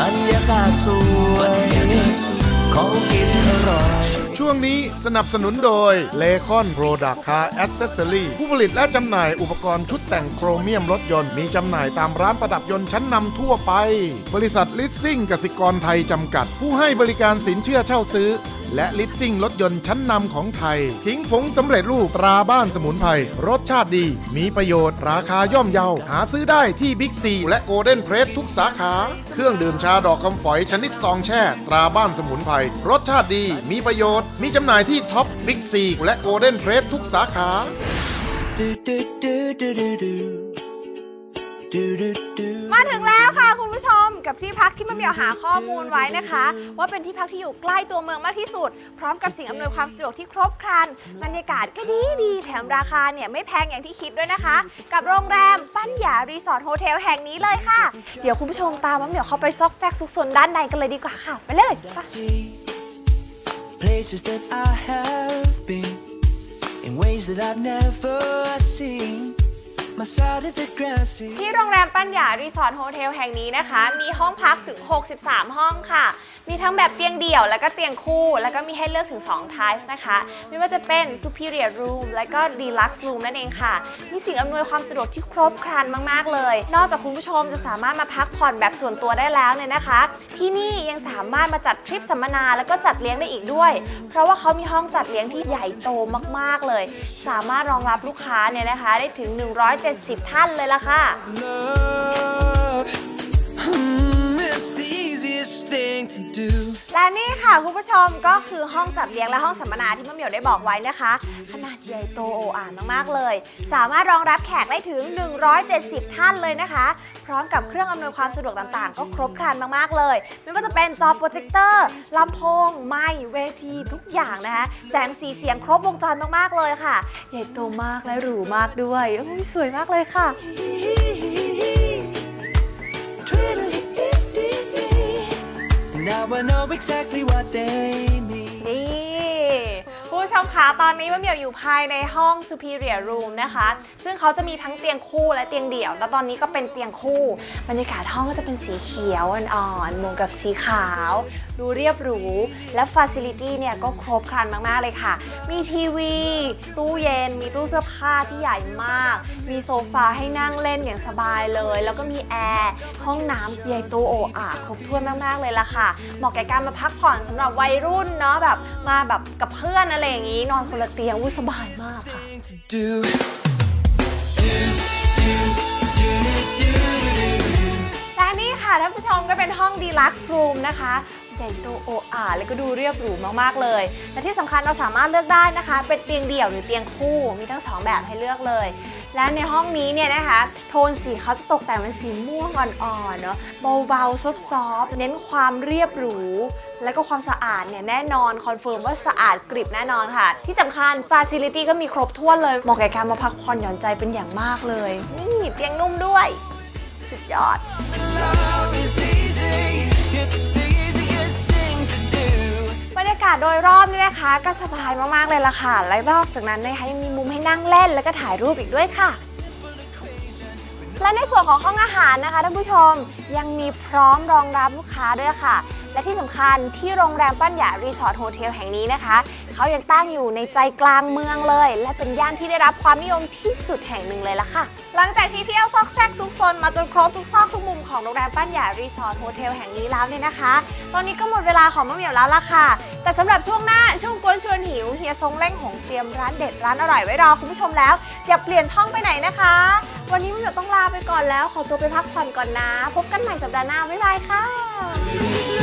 บรรยากาศสวยของกินอร่อย ช่วงนี้สนับสนุนโดยเลคอนโ r รดักคา a อ c e s s o r y ผู้ผลิตและจำหน่ายอุปกรณ์ชุดแต่งโครเมียมรถยนต์ มีจำหน่ายตามร้านประดับยนต์ชั้นนำทั่วไป บริษัทลิสซิ่งกสิกรไทยจำกัด ผู้ให้บริการสินเชื่อเช่าซื้อ และลิสซิ่งรถยนต์ชั้นนำของไทย ทิ้งผงสำเร็จรูปตราบ้านสมุนไพรรสชาติดี มีประโยชน์ราคาย่อมเยาหาซื้อได้ที่บิ๊กซีและโกลเด้นเพรสทุกสาขา เครื่องดื่มชาดอกคำฝอยชนิดซองแช่ ตราบ้านสมุนไพรรสชาติดี มีประโยชน์มีจำหน่ายที่ท็อปบิ๊กซีและโกลเด้นเพรสทุกสาขา มาถึงแล้วค่ะคุณผู้ชมกับที่พักที่มะเหมียวหาข้อมูลไว้นะคะ ว่าเป็นที่พักที่อยู่ใกล้ตัวเมืองมากที่สุด พร้อมกับสิ่งอำนวยความสะดวกที่ครบครันบรรยากาศก็ดีดีแถมราคาเนี่ยไม่แพงอย่างที่คิดด้วยนะคะ กับโรงแรมปั้นหยารีสอร์ทโฮเทลแห่งนี้เลยค่ะ เดี๋ยวคุณผู้ชมตามมะเหมียวเข้าไปซอกแซกซุกซนด้านในกันเลยดีกว่าค่ะ ไปเลยไป Places that I have been in ways that I've never seen. ที่โรงแรมปัญญารีสอร์ทโฮเทลแห่งนี้นะคะ มีห้องพักถึง 63 ห้องค่ะ มีทั้งแบบเตียงเดี่ยว แล้วก็เตียงคู่ แล้วก็มีให้เลือกถึง2 type นะคะ ไม่ว่าจะเป็น superior room และก็ deluxe room นั่นเองค่ะ มีสิ่งอำนวยความสะดวกที่ครบครันมาก ๆ เลย นอกจากคุณผู้ชมจะสามารถมาพักผ่อนแบบส่วนตัวได้แล้วเนี่ยนะคะ ที่นี่ยังสามารถมาจัดทริปสัมมนา แล้วก็จัดเลี้ยงได้อีกด้วย เพราะว่าเขามีห้องจัดเลี้ยงที่ใหญ่โตมาก ๆ เลย สามารถรองรับลูกค้าเนี่ยนะคะได้ถึง170 ท่านเลยล่ะค่ะ to do. และนี่ค่ะคุณผู้ชมก็คือห้องจัดเลี้ยงและห้องสัมมนาที่มะเหมียวได้บอกไว้นะคะ ขนาดใหญ่โตโออ่านมากๆเลย สามารถรองรับแขกได้ถึง 170 ท่านเลยนะคะ พร้อมกับเครื่องอำนวยความสะดวกต่างๆ ก็ครบครันมากๆเลย ไม่ว่าจะเป็นจอโปรเจคเตอร์ลำโพงไมค์เวทีทุกอย่างนะคะ แสงสีเสียงครบวงจรมากๆเลยค่ะ ใหญ่โตมากและหรูมากด้วยโอ้ยสวยมากเลยค่ะ Now I know exactly what they mean. ผู้ชมคะตอนนี้มะเหมียวอยู่ภายในห้อง Superior Room นะคะ ซึ่งเขาจะมีทั้งเตียงคู่และเตียงเดี่ยว แล้วตอนนี้ก็เป็นเตียงคู่ บรรยากาศห้องก็จะเป็นสีเขียวอ่อนๆบวกกับสีขาว ดูเรียบหรู และฟ a ซิลิตี้เนี่ยก็ครบครันมากๆเลยค่ะ มีทีวี ตู้เย็น มีตู้เสื้อผ้าที่ใหญ่มาก มีโซฟาให้นั่งเล่นอย่างสบายเลย แล้วก็มีแอร์ห้องน้ำใหญ่โตโออาครบถ้วนมากๆเลยล่ะค่ะเหมาะแก่การมาพักผ่อนสำหรับวัยรุ่นเนาะแบบมาแบบกับเพื่อนอะไรอย่างนี้นอนคนละเตียงอุ้สบายมากค่ะ และนี่ค่ะท่านผู้ชมก็เป็นห้องดีลักซ์รูมนะคะใหญ่โตโออาแล้วก็ดูเรียบหรูมากๆเลย และที่สำคัญเราสามารถเลือกได้นะคะ เป็นเตียงเดี่ยวหรือเตียงคู่มีทั้งสองแบบให้เลือกเลย และในห้องนี้เนี่ยนะคะ โทนสีเขาจะตกแต่งเป็นสีม่วงอ่อนๆเนาะเบาๆซอฟๆเน้นความเรียบหรูและก็ความสะอาดเนี่ยแน่นอนคอนเฟิร์มว่าสะอาดกริบแน่นอนค่ะ ที่สำคัญฟาซิลิตี้ก็มีครบถ้วนเลยเหมาะแก่การมาพักผ่อนหย่อนใจเป็นอย่างมากเลย นี่เตียงนุ่มด้วย สุดยอดาศโดยรอบนี่นะคะ ก็สบายมากๆเลยล่ะค่ะ และนอกจากนั้นนะคะยังมีมุมให้นั่งเล่นแล้วก็ถ่ายรูปอีกด้วยค่ะ และในส่วนของห้องอาหารนะคะท่านผู้ชมยังมีพร้อมรองรับลูกค้าด้วยค่ะ และที่สำคัญที่โรงแรมปั้นหยารีสอร์ทโฮเทลแห่งนี้นะคะ เขายังตั้งอยู่ในใจกลางเมืองเลย และเป็นย่านที่ได้รับความนิยมที่สุดแห่งหนึ่งเลยล่ะค่ะ หลังจากที่เที่ยวซอกแซกทุกโซนมาจนครบทุกซอกทุกมุมของโรงแรมปั้นหยารีสอร์ทโฮเทลแห่งนี้แล้วเนี่ยนะคะ ตอนนี้ก็หมดเวลาของมะเหมียวแล้วล่ะค่ะ แต่สำหรับช่วงหน้าช่วงกวนชวนหิวเฮียทรงเล่งหงเตรียมร้านเด็ดร้านอร่อยไว้รอคุณผู้ชมแล้ว อย่าเปลี่ยนช่องไปไหนนะคะ วันนี้มะเหมียวต้องลาไปก่อนแล้ว ขอตัวไปพักผ่อนก่อนนะ พบกันใหม่สัปดาห์หน้าบ๊ายบายค่ะ